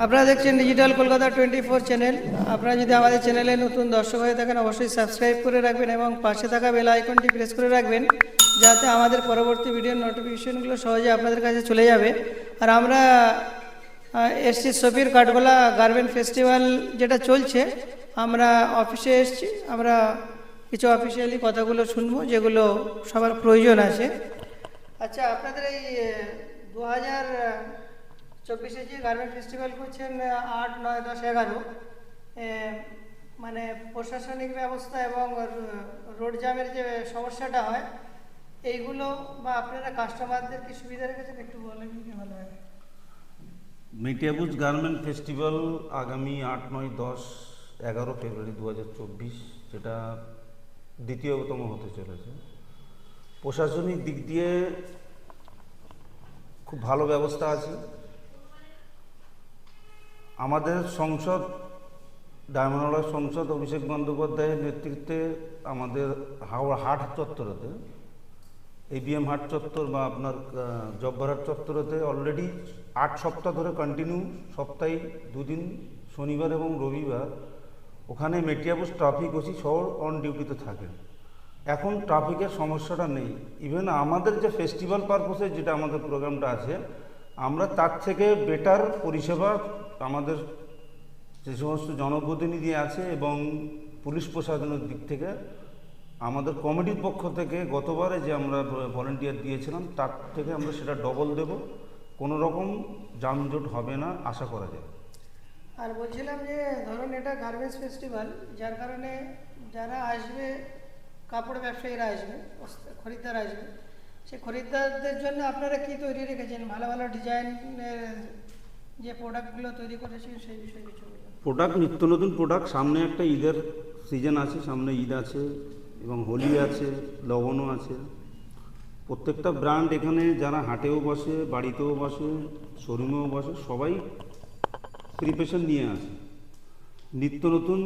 আপনারা দেখছেন digital Kolkata twenty four channel আপনারা যদি আমাদের চ্যানেলে নতুন দর্শক হয়ে থাকেন, অবশ্যই সাবস্ক্রাইব করে রাখবেন এবং পাশে থাকা বেল আইকনটি প্রেস করে রাখবেন, যাতে আমাদের পরবর্তী ভিডিওর নোটিফিকেশনগুলো সহজে আপনাদের কাছে চলে যাবে। আর আমরা এসছি সফির কাঠগোলা গার্মেন্ট ফেস্টিভ্যাল যেটা চলছে। আমরা অফিসে এসছি। আমরা কিছু অফিসিয়ালি কথাগুলো শুনব, যেগুলো সবার প্রয়োজন আছে। আচ্ছা আপনাদের এই দু হাজার চব্বিশে যে গার্মেন্ট ফেস্টিভ্যাল করছেন আট, নয়, দশ, এগারো মানে প্রশাসনিক ব্যবস্থা এবং রোড জ্যামের যে সমস্যাটা হয়, এইগুলো বা আপনারা কাস্টমারদের কি সুবিধা রেখেছেন? একটু বলেন কি ভালো হয়। মেটিয়াবুজ গার্মেন্ট ফেস্টিভ্যাল আগামী আট, নয়, দশ, এগারো ফেব্রুয়ারি দু হাজার চব্বিশ, যেটা দ্বিতীয়তম হতে চলেছে। প্রশাসনিক দিক দিয়ে খুব ভালো ব্যবস্থা আছে। আমাদের সংসদ ডায়মন্ডওয়ালা সংসদ, অভিষেক বন্দ্যোপাধ্যায়ের নেতৃত্বে আমাদের হাওড়া হাট চত্বরেতে এবিএম হাট চত্বর বা আপনার জব্বরহাট চত্বরেতে অলরেডি আট সপ্তাহ ধরে কন্টিনিউ সপ্তাহে দুদিন, শনিবার এবং রবিবার ওখানে মেটিয়াবুস ট্রাফিক ওসি শহর অন ডিউটিতে থাকেন এখন ট্রাফিকের সমস্যাটা নেই। ইভেন আমাদের যে ফেস্টিভ্যাল পারপোসে যেটা আমাদের প্রোগ্রামটা আছে আমরা তার থেকে বেটার পরিষেবা আমাদের যে সমস্ত জনপ্রতিনিধি আছে এবং পুলিশ প্রশাসনের দিক থেকে, আমাদের কমিটির পক্ষ থেকে গতবারে যে আমরা ভলেন্টিয়ার দিয়েছিলাম, তার থেকে আমরা সেটা ডবল দেব। কোনো রকম যানজট হবে না, আশা করা যায়। আর বলছিলাম যে, ধরুন এটা গার্মেন্টস ফেস্টিভ্যাল যার কারণে যারা আসবে, কাপড় ব্যবসায়ীরা আসবে, খরিদ্দার আসবে সেই খরিদ্দারদের জন্য আপনারা কি তৈরি রেখেছেন? ভালো ভালো ডিজাইনের যে প্রোডাক্টগুলো তৈরি করেছেন সেই বিষয়ে কিছু। প্রোডাক্ট, নিত্য নতুন প্রোডাক্ট। সামনে একটা ঈদের সিজন আছে, সামনে ঈদ আছে এবং হোলি আছে, লবণও আছে। প্রত্যেকটা ব্র্যান্ড এখানে যারা হাটেও বসে, বাড়িতেও বসে, শোরুমেও বসে, সবাই প্রিপারেশন নিয়ে আসে। নিত্য নতুন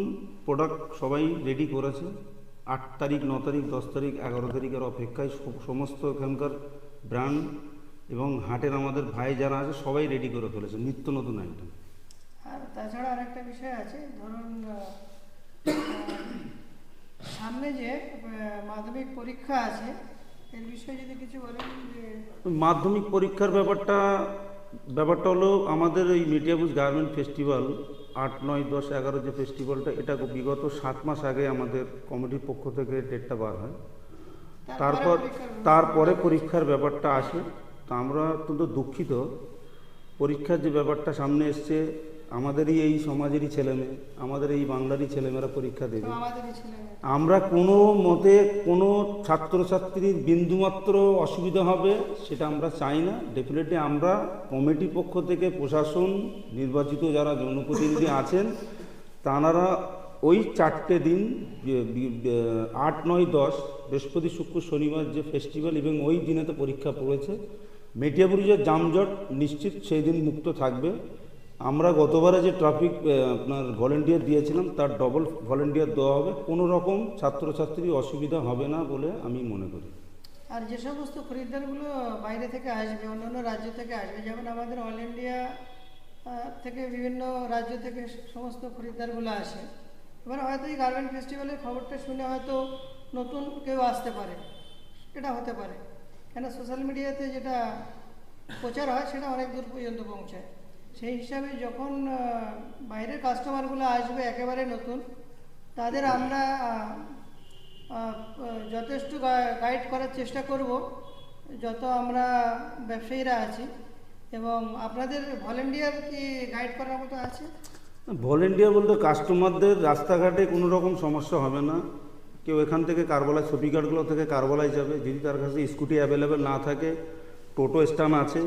প্রোডাক্ট সবাই রেডি করেছে। আট তারিখ ন তারিখ দশ তারিখ এগারো তারিখের অপেক্ষায় সব- সমস্ত এখানকার ব্র্যান্ড এবং হাটের আমাদের ভাই যারা আছে সবাই রেডি করে ফেলেছে নিত্য নতুন আইটেম আর তাছাড়া আরেকটা বিষয় আছে ধরুন সামনে যে মাধ্যমিক পরীক্ষা আছে এর বিষয়ে যদি কিছু বলেন যে মাধ্যমিক পরীক্ষার ব্যাপারটা ব্যাপারটা হলো আমাদের এই মিডিয়াবুজ গার্মেন্ট ফেস্টিভ্যাল আট নয় দশ এগারো যে ফেস্টিভ্যালটা এটা বিগত সাত মাস আগে আমাদের কমিটির পক্ষ থেকে ডেটটা বার হয়। তারপর তারপরে পরীক্ষার ব্যাপারটা আসে। তা আমরা অত্যন্ত দুঃখিত। পরীক্ষার যে ব্যাপারটা সামনে এসছে আমাদেরই এই সমাজেরই ছেলেমেয়ে আমাদের এই বাংলারই ছেলেমেয়েরা পরীক্ষা দেবে। তো আমরা কোনো মতে কোনো ছাত্রছাত্রীর বিন্দুমাত্র অসুবিধা হবে সেটা আমরা চাই না। ডেফিনেটলি আমরা কমিটি পক্ষ থেকে প্রশাসন নির্বাচিত যারা জনপ্রতিনিধি আছেন তাঁরা ওই চারটে দিন আট নয় দশ বৃহস্পতি শুক্র শনিবার যে ফেস্টিভ্যাল এবং ওই দিনেতে পরীক্ষা পড়েছে মেটিয়াপুরিজের যানজট নিশ্চিত সেই দিন মুক্ত থাকবে। আমরা গতবারে যে ট্রাফিক আপনার ভলেন্টিয়ার দিয়েছিলাম, তার ডবল ভলেন্টিয়ার দেওয়া হবে। কোনো রকম ছাত্রছাত্রী অসুবিধা হবে না বলে আমি মনে করি। আর যে সমস্ত খরিদ্দারগুলো বাইরে থেকে আসবে, অন্যান্য রাজ্য থেকে আসবে, যেমন আমাদের অল ইন্ডিয়া থেকে বিভিন্ন রাজ্য থেকে সমস্ত খরিদ্দারগুলো আসে, এবার হয়তো এই গার্মেন্ট ফেস্টিভ্যালের খবরটা শুনে হয়তো নতুন কেউ আসতে পারে। এটা হতে পারে। কেন সোশ্যাল মিডিয়াতে যেটা প্রচার হয়, সেটা অনেক দূর পর্যন্ত পৌঁছায়। সেই হিসাবে যখন বাইরের কাস্টমারগুলো আসবে একেবারে নতুন তাদের আমরা যথেষ্ট গাইড করার চেষ্টা করব যত আমরা ব্যবসায়ীরা আছি। এবং আপনাদের ভলেন্টিয়ার কি গাইড করার মতো আছে? ভলেন্টিয়ার বলতে কাস্টমারদের রাস্তাঘাটে কোনো রকম সমস্যা হবে না। কেউ এখান থেকে কারবালায় কার্ডগুলো থেকে কারবালায় যাবে। যদি তার কাছে স্কুটি অ্যাভেলেবেল না থাকে টোটো স্ট্যান্ড আছে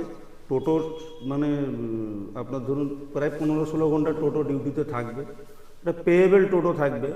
টোটোর মানে আপনার ধরুন প্রায় পনেরো ষোলো ঘণ্টা টোটো ডিউটিতে থাকবে। একটা পেয়েবেল টোটো থাকবে।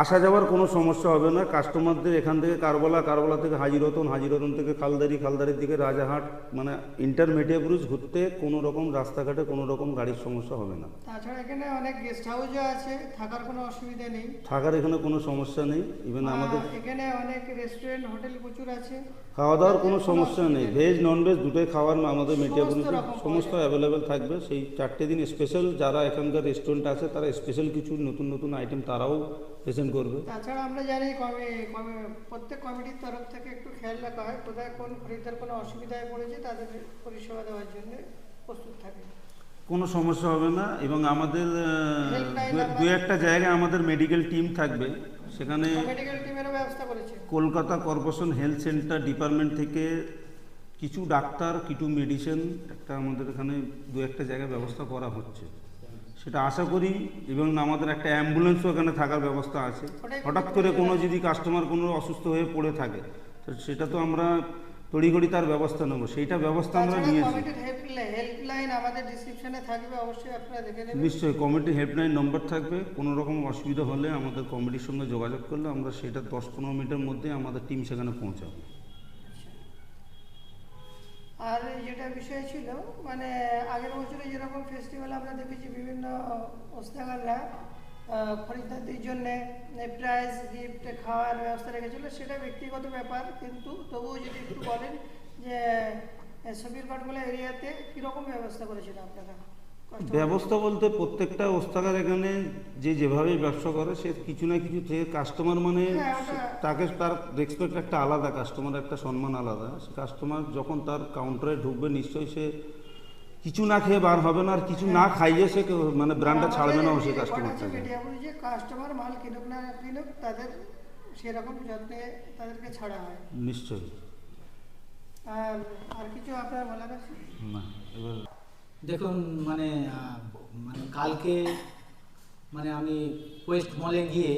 আসা যাওয়ার কোনো সমস্যা হবে না। কাস্টমারদের এখান থেকে কারবালা কারবালা থেকে হাজিরতন হাজিরতন থেকে খালদারি খালদারির দিকে রাজাহাট মানে ইন্টারমিডিয়েট ব্রুজ ঘুরতে কোনো রকম রাস্তাঘাটে কোনো রকম গাড়ির সমস্যা হবে না। তাছাড়া এখানে অনেক গেস্ট হাউসও আছে থাকার কোনো অসুবিধা নেই। থাকার এখানে কোনো সমস্যা নেই। ইভেন আমাদের এখানে অনেক রেস্টুরেন্ট হোটেল প্রচুর আছে। খাওয়া দাওয়ার কোনো সমস্যা নেই। ভেজ নন ভেজ দুটোই খাওয়ার আমাদের রকম সমস্ত অ্যাভেলেবেল থাকবে। সেই চারটে দিন স্পেশাল যারা এখানকার রেস্টুরেন্ট আছে তারা স্পেশাল কিছু নতুন নতুন আইটেম তারাও প্রেজেন্ট করবে। তাছাড়া আমরা জানি কমে কমে প্রত্যেক কমিটির তরফ থেকে একটু খেয়াল রাখা হয় কোথায় কোন খরিদ্দার কোনো অসুবিধায় পড়েছে তাদের পরিষেবা দেওয়ার জন্য প্রস্তুত থাকে। কোনো সমস্যা হবে না এবং আমাদের দু- একটা জায়গায় আমাদের মেডিকেল টিম থাকবে। সেখানে মেডিকেল টিমেরও ব্যবস্থা করেছে। Kolkata corporation health centre department থেকে কিছু ডাক্তার কিছু মেডিসিন একটা আমাদের এখানে দু একটা জায়গায় ব্যবস্থা করা হচ্ছে। সেটা আশা করি এবং আমাদের একটা অ্যাম্বুলেন্সও এখানে থাকার ব্যবস্থা আছে। হঠাৎ করে কোনো যদি কাস্টমার কোনো অসুস্থ হয়ে পড়ে থাকে তো সেটা তো আমরা তড়িঘড়ি তার ব্যবস্থা নেব। সেইটা ব্যবস্থা আমরা নিয়েছি। হেল্পলাইন আমাদের ডিসক্রিপশনে থাকবে অবশ্যই আপনারা দেখে নেবেন। নিশ্চয়ই কমিটি হেল্পলাইন নম্বর থাকবে। কোনো রকম অসুবিধা হলে আমাদের কমিটির সঙ্গে যোগাযোগ করলে আমরা সেটা দশ পনেরো মিনিটের মধ্যে আমাদের টিম সেখানে পৌঁছাবো। যেটা বিষয় ছিল মানে আগের বছরে যেরকম ফেস্টিভ্যাল আমরা দেখেছি বিভিন্ন ওস্তাগাররা আহ, খরিদ্দারদের জন্য প্রাইজ গিফট খাওয়ার ব্যবস্থা রেখেছিল। সেটা ব্যক্তিগত ব্যাপার কিন্তু তবুও যদি একটু বলেন যে সবির কাঠগোলা এরিয়াতে কীরকম ব্যবস্থা করেছিল আপনারা? ব্যবস্থা বলতে প্রত্যেকটা ওস্তাগার এখানে যে যেভাবে ব্যবসা করে সে কিছু না কিছু থেকে কাস্টমার মানে হ্যাঁ, তাকে তার রেসপেক্ট একটা আলাদা কাস্টমার একটা সম্মান আলাদা। কাস্টমার যখন তার কাউন্টারে ঢুকবে নিশ্চয়ই সে কিছু না খেয়ে বার হবে না আর কিছু না খাইয়ে সে মানে ব্র্যান্ডটা ছাড়বে না সেই কাস্টমারটাকে যে কাস্টমার মাল কিনুক না কিনুক তাদের সেরকম যত্নে তাদেরকে ছাড়া হয়। নিশ্চয়ই। আর আর কিছু আপনার বলার আছে? না এবার দেখুন মানে মানে কালকে মানে আমি ওয়েস্ট মলে গিয়ে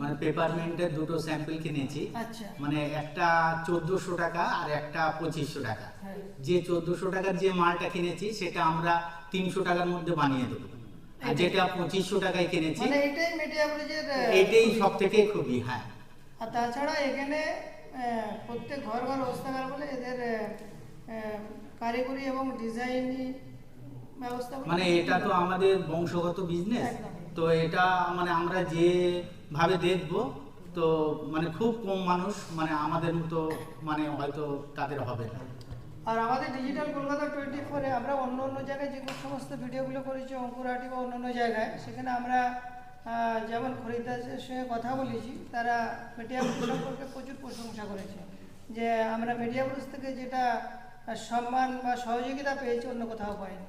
মানে পেপারমেন্টের দুটো স্যাম্পল কিনেছি। আচ্ছা। মানে একটা চোদ্দোশো টাকা আর একটা পঁচিশশো টাকা। হ্যাঁ। যে চোদ্দোশো টাকার যে মালটা কিনেছি সেটা আমরা তিনশো টাকার মধ্যে বানিয়ে দেবো। আর যেটা পঁচিশশো টাকায় কিনেছি মানে এটাই সব থেকে খুবই হ্যাঁ। আর তাছাড়া এখানে প্রত্যেক ঘর ঘর বলে এদের কারিগরি এবং ডিজাইনি মানে এটা তো আমাদের বংশগত বিজনেস তো এটা মানে আমরা যেভাবে দেখব তো মানে খুব কম মানুষ মানে আমাদের মতো মানে হয়তো তাদের হবে না। আর আমাদের ডিজিটাল কলকাতা টোয়েন্টি ফোরে আমরা অন্য অন্য জায়গায় যে সমস্ত ভিডিওগুলো করেছি অঙ্কুরহাটি বা অন্য অন্য জায়গায় সেখানে আমরা যেমন খরিদ্দারদের সঙ্গে কথা বলেছি তারা মিডিয়া সম্পর্কে প্রচুর প্রশংসা করেছে। যে আমরা মিডিয়া ব্রুজ থেকে যেটা সম্মান বা সহযোগিতা পেয়েছি অন্য কোথাও পাইনি।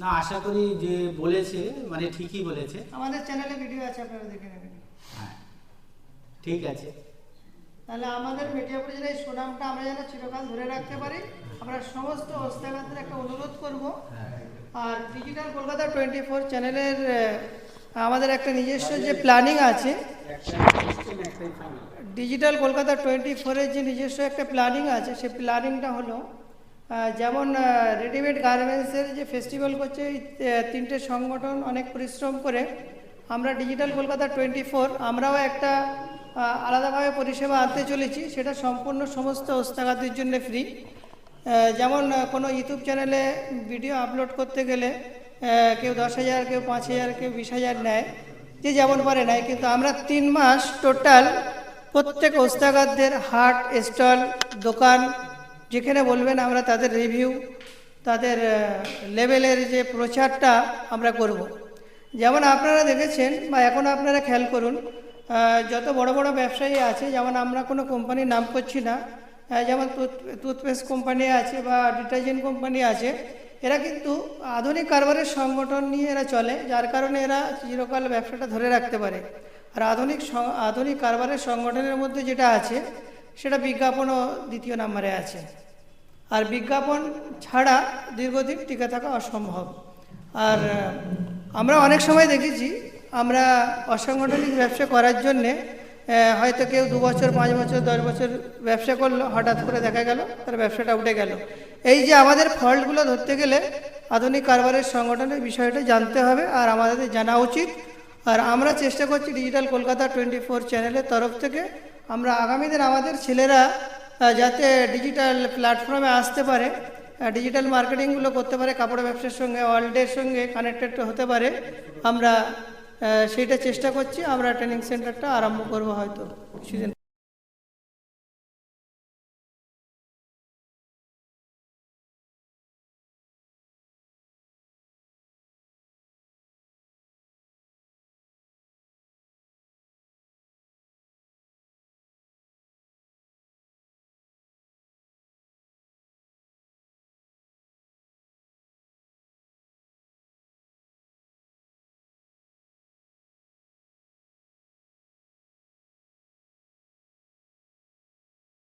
না আশা করি যে বলেছে মানে ঠিকই বলেছে। আমাদের চ্যানেলে ভিডিও আছে আপনারা দেখে নেবেন। হ্যাঁ ঠিক আছে। তাহলে আমাদের মিডিয়া ব্রিজের এই সুনামটা আমরা যেন চিরকাল ধরে রাখতে পারি আমরা সমস্ত ওস্তাগারদের একটা অনুরোধ করব। আর ডিজিটাল কলকাতা টোয়েন্টি ফোর চ্যানেলের আমাদের একটা নিজস্ব যে প্ল্যানিং আছে ডিজিটাল কলকাতা টোয়েন্টি ফোরের যে নিজস্ব একটা প্ল্যানিং আছে সেই প্ল্যানিংটা হলো যেমন রেডিমেড গার্মেন্টসের যে ফেস্টিভ্যাল করছে, এই তিনটে সংগঠন অনেক পরিশ্রম করে। আমরা ডিজিটাল কলকাতা টোয়েন্টি ফোর আমরাও একটা আলাদাভাবে পরিষেবা আনতে চলেছি। সেটা সম্পূর্ণ সমস্ত ওস্তাগাদের জন্য ফ্রি যেমন কোনো ইউটিউব চ্যানেলে ভিডিও আপলোড করতে গেলে কেউ দশ হাজার, কেউ পাঁচ হাজার, কেউ বিশ হাজার নেয়। যে যেমন পারে নেয়, কিন্তু আমরা তিন মাস টোটাল প্রত্যেক ওস্তাগারদের হাট, স্টল, দোকান যেখানে বলবেন আমরা তাদের রিভিউ তাদের লেভেলের যে প্রচারটা আমরা করব। যেমন আপনারা দেখেছেন বা এখন আপনারা খেয়াল করুন যত বড় বড় ব্যবসায়ী আছে, যেমন আমরা কোনো কোম্পানির নাম করছি না যেমন টুথপেস্ট কোম্পানি আছে বা ডিটারজেন্ট কোম্পানি আছে, এরা কিন্তু আধুনিক কারবারের সংগঠন নিয়ে এরা চলে, যার কারণে এরা চিরকাল ব্যবসাটা ধরে রাখতে পারে আর আধুনিক আধুনিক কারবারের সংগঠনের মধ্যে যেটা আছে, সেটা বিজ্ঞাপনও দ্বিতীয় নম্বরে আছে আর বিজ্ঞাপন ছাড়া দীর্ঘদিন টিকে থাকা অসম্ভব। আর আমরা অনেক সময় দেখেছি, আমরা অসাংগঠনিক ব্যবসা করার জন্যে হয়তো কেউ দু বছর, পাঁচ বছর, দশ বছর ব্যবসা করল, হঠাৎ করে দেখা গেল, তার ব্যবসাটা উঠে গেল। এই যে আমাদের ফল্টগুলো ধরতে গেলে আধুনিক কারবারের সংগঠনের বিষয়টা জানতে হবে আর আমাদের জানা উচিত। আর আমরা চেষ্টা করছি ডিজিটাল কলকাতা টোয়েন্টি ফোর চ্যানেলের তরফ থেকে, আমরা আগামী দিন আমাদের ছেলেরা যাতে ডিজিটাল প্ল্যাটফর্মে আসতে পারে। ডিজিটাল মার্কেটিংগুলো করতে পারে কাপড় ব্যবসার সঙ্গে ওয়ার্ল্ডের সঙ্গে কানেক্টেড হতে পারে। আমরা সেইটা চেষ্টা করছি, আমরা ট্রেনিং সেন্টারটা আরম্ভ করব হয়তো কিছুদিন।